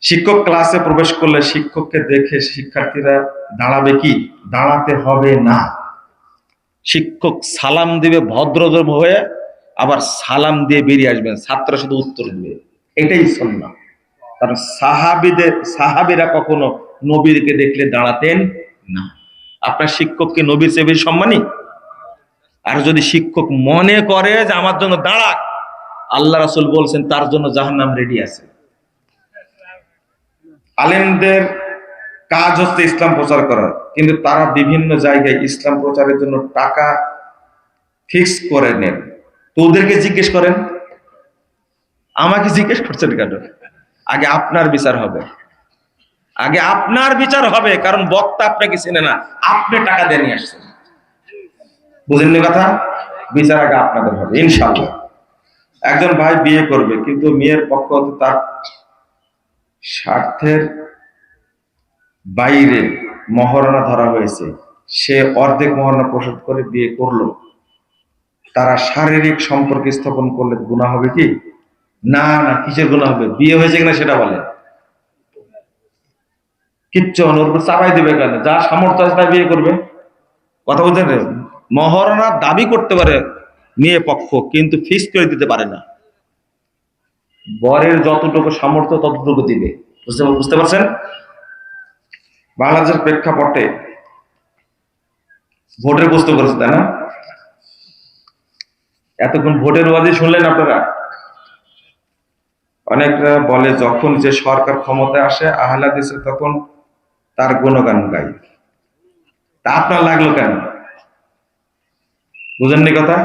শিক্ষক ক্লাসে প্রবেশ করলে শিক্ষককে দেখে শিক্ষার্থীরা দাঁড়াবে কি? দাঁড়াতে হবে না। শিক্ষক সালাম দিবে ভদ্রদম হয়ে আবার সালাম দিয়ে বেরিয়ে আসবেন। ছাত্র শুধু উত্তর দিবে। এটাই সন্না কারণ সাহাবিদের সাহাবিরা কখনো নবীরকে দেখলে দাঁড়াতেন না। আপনার শিক্ষককে নবীর চেয়ে বেশি সম্মানী? আর যদি শিক্ষক মনে করে যে আমার জন্য দাঁড়াক, আল্লাহ রাসুল বলছেন, তার জন্য জাহান্নাম রেডি আছে। আলেমদের কাজ হচ্ছে ইসলাম প্রচার করা। কিন্তু তারা বিভিন্ন জায়গায় ইসলাম প্রচারের জন্য টাকা ফিক্স করে নেন। তো ওদেরকে জিজ্ঞেস করেন, আমাকে জিজ্ঞেস করছেন কেন? আগে আপনার বিচার হবে। আগে আপনার বিচার হবে, কারণ বক্তা আপনাকে চেনে না। আপনি টাকা দিয়ে নিয়ে আসছেন। বুঝেননি কথা? বিচার আগে আপনাদের হবে ইনশাল্লাহ একজন ভাই বিয়ে করবে, কিন্তু মেয়ের পক্ষ তার স্বার্থের বাইরে মহারণা ধরা হয়েছে। সে অর্ধেক মহারণা প্রসব করে বিয়ে করল। তারা শারীরিক সম্পর্ক স্থাপন করলে গুণা হবে কি? না না, কিসের গুণা হবে? বিয়ে হয়েছে কিনা সেটা বলে। কিচ্ছু উপর চাপাই দিবে কেন? যা সামর্থ্য আছে তাই বিয়ে করবে। কথা বলছেন মহারণা দাবি করতে পারে মেয়ে পক্ষ, কিন্তু ফিক্স করে দিতে পারে না। বরের যতটুকু সামর্থ্য ততটুকু দিবে। বুঝতে বুঝতে পারছেন? বাংলাদেশের প্রেক্ষাপটে ভোটের প্রশ্ন করেছে, তাই না? এতক্ষণ ভোটের ওয়াজি শুনলেন আপনারা? অনেকরা বলে, যখন যে সরকার ক্ষমতায় আসে আহলা দেশে তখন তার গুণগান গাই। তা আপনার লাগল কেন? বুঝেননি কথা?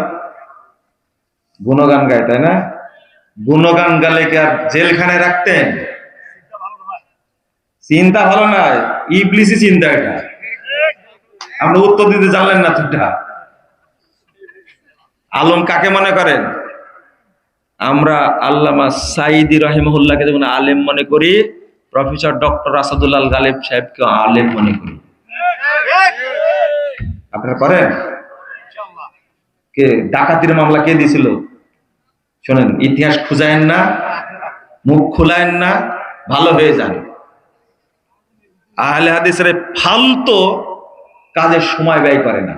গুণগান গায়, তাই না? গুণগান গালে কি আর জেলখানে রাখতেন? চিন্তা ভালো না, ইবলিসি চিন্তা এটা। আপনি উত্তর দিতে জানলেন না তুইটা আলম কাকে মনে করেন? আমরা আল্লামা সাইদি রহিমহুল্লাহকে যেমন আলেম মনে করি, প্রফেসর ডক্টর আসাদুল্লাহ গালেব সাহেবকে আলেম মনে করি। আপনারা করেন? কে? ডাকাতির মামলা কে দিছিল? শোনেন, ইতিহাস খুঁজায়েন না, মুখ খুলায়েন না, ভালো হয়ে যান। আহলে হাদিসের ফালতো কাজের সময় ব্যয় করে না।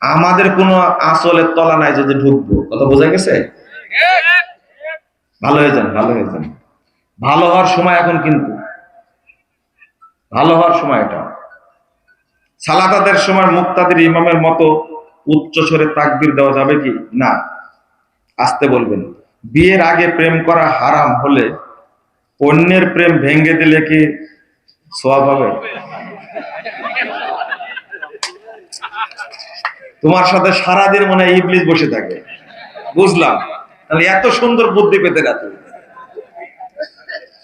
আমাদের কোনো আসলের তলা নাই যে যে ঢুকবো। কথা বোঝা গেছে? ভালো হয়ে যান, ভালো হয়ে যান। ভালো হওয়ার সময় এখন কিন্তু। ভালো হওয়ার সময় এটা। সালাতাদের সময় মুক্তাদের ইমামের মতো উচ্চ স্বরে তাকবির দেওয়া যাবে কি? না। আসতে বলবেন। বিয়ের আগে প্রেম করা হারাম হলে অন্যের প্রেম ভেঙে দিলে কি সোয়াব হবে? তোমার সাথে সারাদিন মনে হয় ইবলিস বসে থাকে। বুঝলাম। তাহলে এত সুন্দর বুদ্ধি পেতে তুমি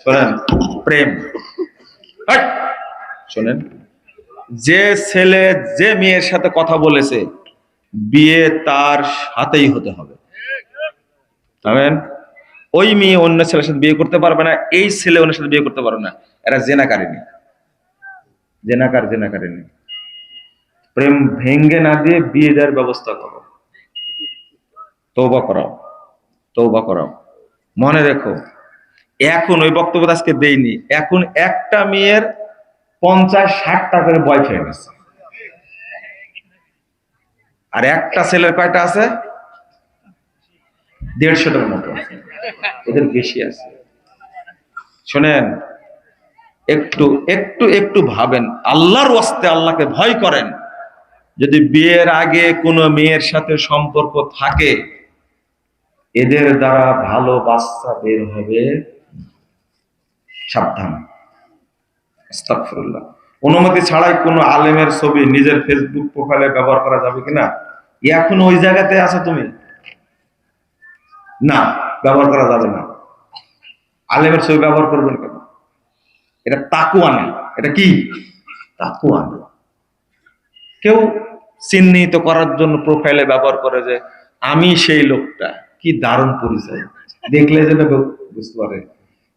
শোনেন, প্রেম! শোনেন। যে ছেলে, যে মেয়ের সাথে কথা বলেছে বিয়ে তার সাথেই হতে হবে। ওই মেয়ে অন্য ছেলের সাথে বিয়ে করতে পারবে না, এই ছেলে অন্য সাথে বিয়ে করতে পারবে না। এরা জেনাকারিনী জেনাকার জেনাকারিনী প্রেম ভেঙ্গে না দিয়ে বিয়ে দেওয়ার ব্যবস্থা করো। তৌবা করাও তৌবা করাও। মনে রেখো, এখন ওই বক্তব্য আজকে দেইনি। এখন একটা মেয়ের পঞ্চাশ, ষাটটা করে বয়ফ্রেন্ড আছে। আর একটা ছেলের কয়টা আছে? দেড়শোটার মতো ওদের বেশি আছে। শোনেন, একটু একটু একটু ভাবেন। আল্লাহর ওয়াস্তে আল্লাহকে ভয় করেন। যদি বিয়ের আগে কোনো মেয়ের সাথে সম্পর্ক থাকে, এদের দ্বারা ভালো বাচ্চা বের হবে। সাবধান। আস্তাগফিরুল্লাহ। অনুমতি ছাড়াই কোনো আলেমের ছবি নিজের ফেসবুক প্রোফাইলে ব্যবহার করা যাবে কিনা? এখন ওই জায়গাতে আছো তুমি? না, ব্যবহার করা যাবে না। আলেমের ছবি ব্যবহার করবেন কেন? এটা তাকুয়া নেই। এটা কি? তাকুয়া নেই। কেউ চিহ্নিত করার জন্য প্রোফাইলে ব্যবহার করে যে, আমি সেই লোকটা। কি দারুণ পরিচয়। দেখলে যেন বুঝতে পারে।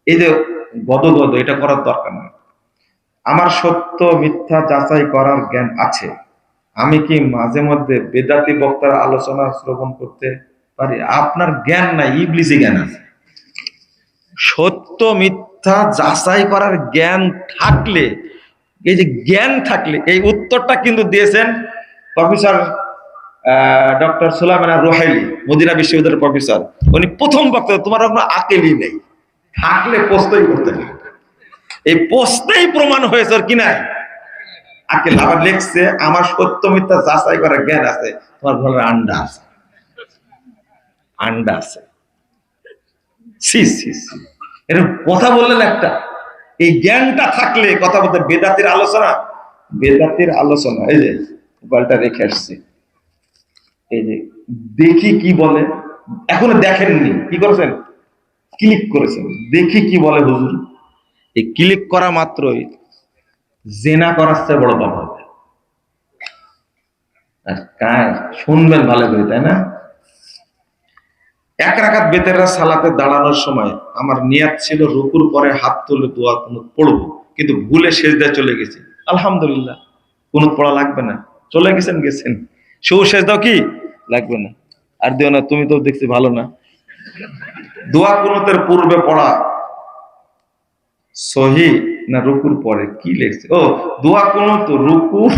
এই যে গদ গদ এটা করার দরকার আমার সত্য মিথ্যা যাচাই করার জ্ঞান আছে। আমি কি মাঝে মধ্যে বেদাতি বক্তার আলোচনা শ্রবণ করতে পারি? আপনার জ্ঞান নাই, ইবলিসি জ্ঞান আছে। সত্য মিথ্যা যাচাই করার জ্ঞান থাকলে, এই যে জ্ঞান থাকলে, এই উত্তরটা কিন্তু দিয়েছেন professor doctor Sulaiman Rohaili, Medina বিশ্ববিদ্যালয়ের প্রফেসর। উনি প্রথম বক্তব্য তোমার কোনো আকেলই নেই। থাকলে প্রশ্নই করতে না এই প্রশ্নেই প্রমাণ হয়েছে ওর কি আকেল আবার লিখছে, আমার সত্য মিথ্যা যাচাই করার জ্ঞান আছে, তোমার ঘরের আন্ডা আছে। আন্ডা আছে। এরকম কথা বললেন একটা। এই জ্ঞানটা থাকলে কথা বলতে বেদাতির আলোচনা। বেদাতির আলোচনা, এই যে মোবাইলটা রেখে আসছি। এই যে দেখি কি বলে, এখনও দেখেননি, কি করেছেন? ক্লিক করেছেন। দেখি কি বলে হুজুর। এই ক্লিক করা মাত্রই জেনা করার চেয়ে বড় পাপ হবে। শুনবেন ভালো করে, তাই না? এক রাখাত বেতেরা সালাতে দাঁড়ানোর সময় আমার নিয়াত ছিল, রুকুর পরে হাত তুলে দোয়া কুনুত পড়ব, কিন্তু ভুলে সেজদায় চলে গেছি। আলহামদুলিল্লাহ। কুনুত পড়া লাগবে না। চলে গেছেন গেছেন। সৌ সেজদাও কি? লাগবে না। আর দিও না, তুমি তো দেখছি ভালো না। দোয়া কুনুতের পূর্বে পড়া সহি না রুকুর পরে? কি লেখছে? ও, দোয়া কুনুত রুকুর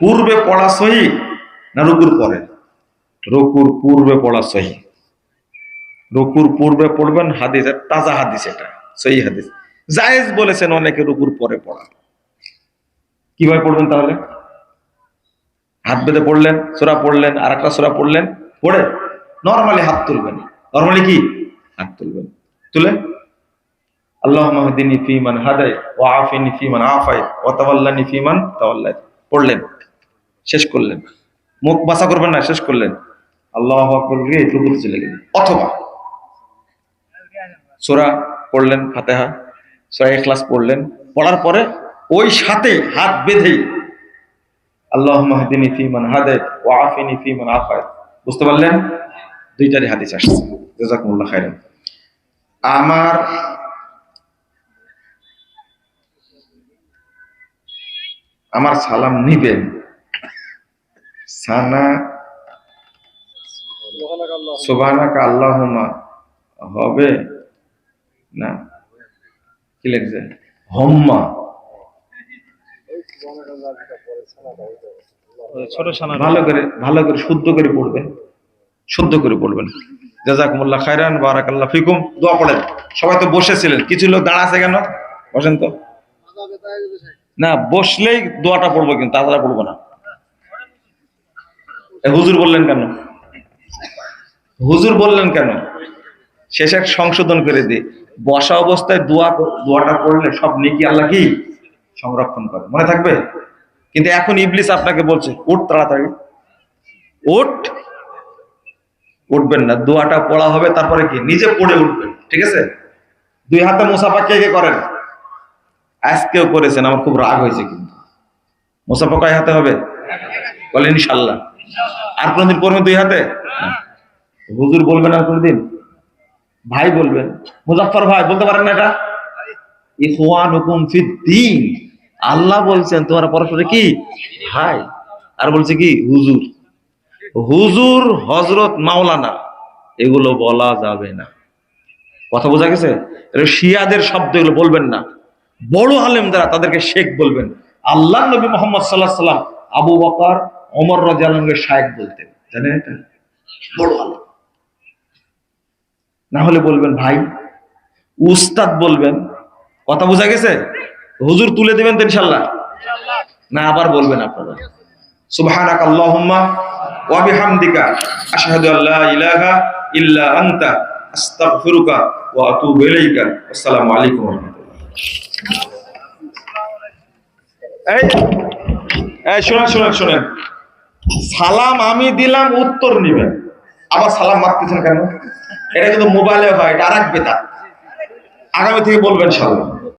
পূর্বে পড়া সহি না রুকুর পরে? রুকুর পূর্বে পড়া সহি। রুকুর পূর্বে পড়বেন হাদিস তাজা হাদিস এটা, সহি হাদিস। জায়েজ বলেছেন অনেকে রুকুর পরে পড়া কীভাবে পড়বেন তাহলে? হাত বেঁধে পড়লেন, সোরা পড়লেন আর একটা সোরা পড়লেন, পড়ে? নর্মালি হাত তুলবেন। নর্মালি কি? হাত তুলবেন। তুলে? আল্লাহ মাহদিনী ফিমান হাদাই ও আফিনি ফিমান আফাই ও তাওয়াল্লানি ফিমান তাওয়াল্লাই পড়লেন, শেষ করলেন। মুখ বাসা করবেন না, শেষ করলেন। আল্লাহ আকবর গিয়ে রুকুতে চলে গেলেন। অথবা সোরা পড়লেন, ফাতেহা, সোরা এখলাস পড়লেন। পড়ার পরে ওই সাথে হাত বেঁধেই আল্লাহ মাহদিনী ফিমান হাদায়ত ও আফিনি ফিমান আফায়ত বুঝতে পারলেন? দুইটারই হাদিস আসছে। জাজাকুমুল্লাহ খাইরান। আমার আমার সালাম নিবেন। সানা সুবহানাকা আল্লাহুম্মা। হবে? না। কি লিখছে? হম্মা। ছোট সানা। ভালো করে ভালো করে শুদ্ধ করে পড়বেন। শুদ্ধ করে পড়বেন। জাজাকুমুল্লাহ খাইরান বারাকাল্লাহ ফিকুম। দোয়া পড়েন। সবাই তো বসেছিলেন। কিছু লোক দাঁড়া আছে কেন? বসেন তো। না, বসলেই দোয়াটা পড়ব কিন্তু তাছাড়া পড়ব না। হুজুর বললেন কেন? হুজুর বললেন কেন? শেষে এক সংশোধন করে দি। বসা অবস্থায় দোয়া দোয়াটা পড়লে সব নেকি আল্লাহ কি? সংরক্ষণ করে। মনে থাকবে? কিন্তু এখন ইবলিস আপনাকে বলছে, উঠ তাড়াতাড়ি। উঠ। উঠবেন না। দোয়াটা পড়া হবে, তারপরে কি? নিজে পড়ে উঠবেন। ঠিক আছে? দুই হাতে মুসাফা কে কে করেন? আজকেও করেছেন, আমার খুব রাগ হয়েছে কিন্তু। মুসাফা কয় হাতে হবে? বলে ইনশাল্লাহ আর কোনদিন পড়বেন দুই হাতে? হুজুর বলবেন আর কোনদিন? ভাই বলবেন। মুজাফফর ভাই, বলতে পারেন না এটা? ফিদ্দিন আল্লাহ বলছেন, তোমার পরস্পরে কি? ভাই। আর বলছে কি? হুজুর। হুজুর হজরত মাওলানা। এগুলো বলা যাবে না। কথা বোঝা গেছে? শিয়াদের শব্দ, এগুলো বলবেন না। বড় আলেম যারা, তাদেরকে শেখ বলবেন। আল্লাহ নবী মোহাম্মদ সাল্লাহ সাল্লাম আবু বকর অমর রাজালকে শায়েক বলতেন। জানেন এটা? বড় আলেম। না হলে বলবেন, ভাই, উস্তাদ বলবেন। কথা বোঝা গেছে? হুজুর তুলে দেবেন তো ইনশাল্লাহ না, আবার বলবেন আপনারা। সুবহানাক আল্লাহুম্মা ওয়া বিহামদিকা, আশহাদু আল্লা ইলাহা ইল্লা আনতা, আস্তাগফিরুকা ওয়া আতুবু ইলাইকা। আসসালামু আলাইকুম ওয়া এই শোনেন শোনেন, শুনেন। সালাম আমি দিলাম, উত্তর নিবেন। আবার সালাম মারতেছেন কেন? এটা কিন্তু মোবাইলে হয়, এটা আর এক বেতা। আগামী থেকে বলবেন সালাম।